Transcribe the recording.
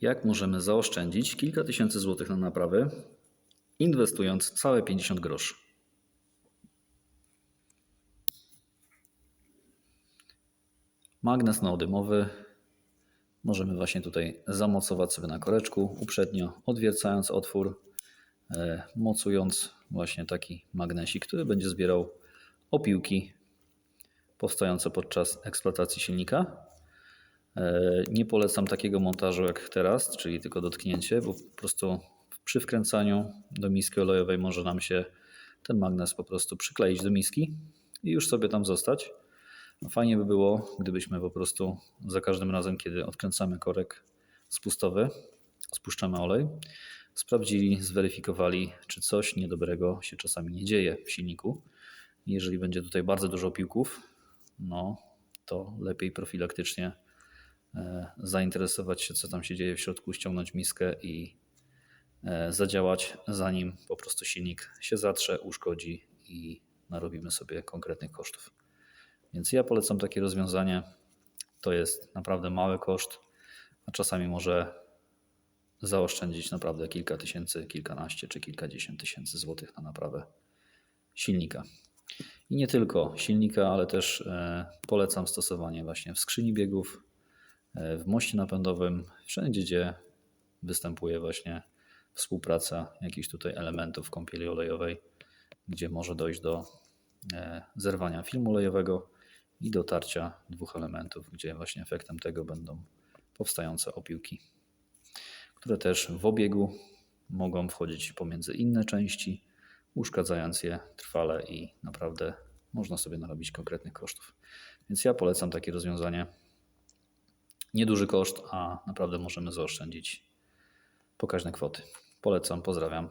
Jak możemy zaoszczędzić kilka tysięcy złotych na naprawy, inwestując całe 50 groszy? Magnes neodymowy możemy właśnie tutaj zamocować sobie na koreczku uprzednio, odwiercając otwór, e, mocując właśnie taki magnesik, który będzie zbierał opiłki powstające podczas eksploatacji silnika. E, Nie polecam takiego montażu jak teraz, czyli tylko dotknięcie, bo po prostu przy wkręcaniu do miski olejowej może nam się ten magnes po prostu przykleić do miski i już sobie tam zostać. Fajnie by było, gdybyśmy po prostu za każdym razem, kiedy odkręcamy korek spustowy, spuszczamy olej, sprawdzili, zweryfikowali, czy coś niedobrego się czasami nie dzieje w silniku. Jeżeli będzie tutaj bardzo dużo piłków, no to lepiej profilaktycznie zainteresować się, co tam się dzieje w środku, ściągnąć miskę i e, zadziałać, zanim po prostu silnik się zatrze, uszkodzi i narobimy sobie konkretnych kosztów. Więc ja polecam takie rozwiązanie. To jest naprawdę mały koszt, a czasami może zaoszczędzić naprawdę kilka tysięcy, kilkanaście czy kilkadziesiąt tysięcy złotych na naprawę silnika. I nie tylko silnika, ale też e, polecam stosowanie właśnie w skrzyni biegów, e, w moście napędowym, wszędzie gdzie występuje właśnie współpraca jakichś tutaj elementów kąpieli olejowej, gdzie może dojść do e, zerwania filmu olejowego i dotarcia dwóch elementów, gdzie właśnie efektem tego będą powstające opiłki, które też w obiegu mogą wchodzić pomiędzy inne części, uszkadzając je trwale i naprawdę można sobie narobić konkretnych kosztów. Więc ja polecam takie rozwiązanie. Nieduży koszt, a naprawdę możemy zaoszczędzić pokaźne kwoty. Polecam, pozdrawiam.